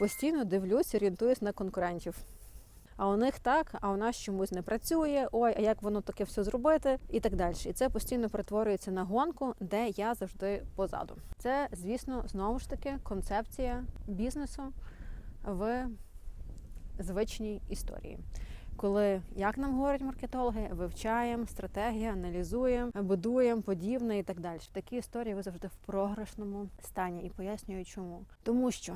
Постійно дивлюсь, орієнтуюсь на конкурентів. А у них так, а у нас чомусь не працює. Ой, а як воно таке все зробити, і так далі. І це постійно перетворюється на гонку, де я завжди позаду. Це, звісно, знову ж таки концепція бізнесу в звичній історії. Коли, як нам говорять маркетологи, вивчаємо стратегії, аналізуємо, будуємо подібне і так далі. Такі історії ви завжди в програшному стані і пояснюю, чому. Тому що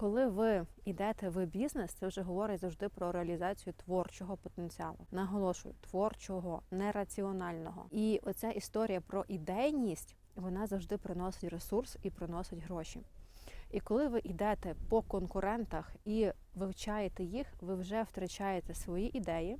коли ви йдете в бізнес, це вже говорить завжди про реалізацію творчого потенціалу. Наголошую, творчого, нераціонального. І оця історія про ідейність вона завжди приносить ресурс і приносить гроші. І коли ви йдете по конкурентах і вивчаєте їх, ви вже втрачаєте свої ідеї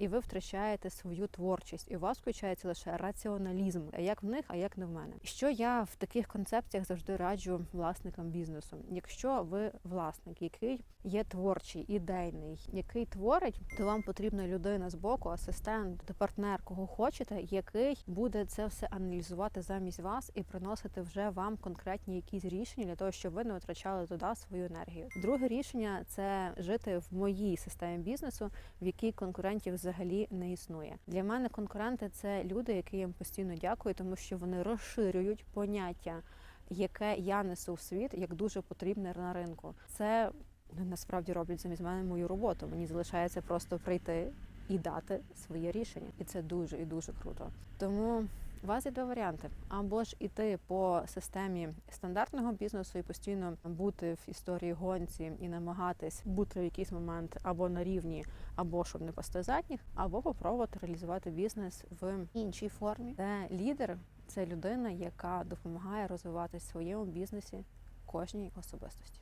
і ви втрачаєте свою творчість. І у вас включається лише раціоналізм, як в них, а як не в мене. Що я в таких концепціях завжди раджу власникам бізнесу? Якщо ви власник, який є творчий, ідейний, який творить, то вам потрібна людина з боку, асистент, партнер, кого хочете, який буде це все аналізувати замість вас і приносити вже вам конкретні якісь рішення для того, щоб ви не витрачали туди свою енергію. Друге рішення це жити в моїй системі бізнесу, в якій конкурентів взагалі не існує. Для мене конкуренти це люди, які я їм постійно дякую, тому що вони розширюють поняття, яке я несу в світ, як дуже потрібне на ринку. Це ну, насправді роблять замість мене мою роботу. Мені залишається просто прийти і дати своє рішення, і це дуже і дуже круто. Тому у вас є два варіанти: або ж іти по системі стандартного бізнесу і постійно бути в історії гонці і намагатись бути в якийсь момент або на рівні, або щоб не пасти задніх, або попробувати реалізувати бізнес в іншій формі. Де лідер це людина, яка допомагає розвиватись в своєму бізнесі кожній особистості.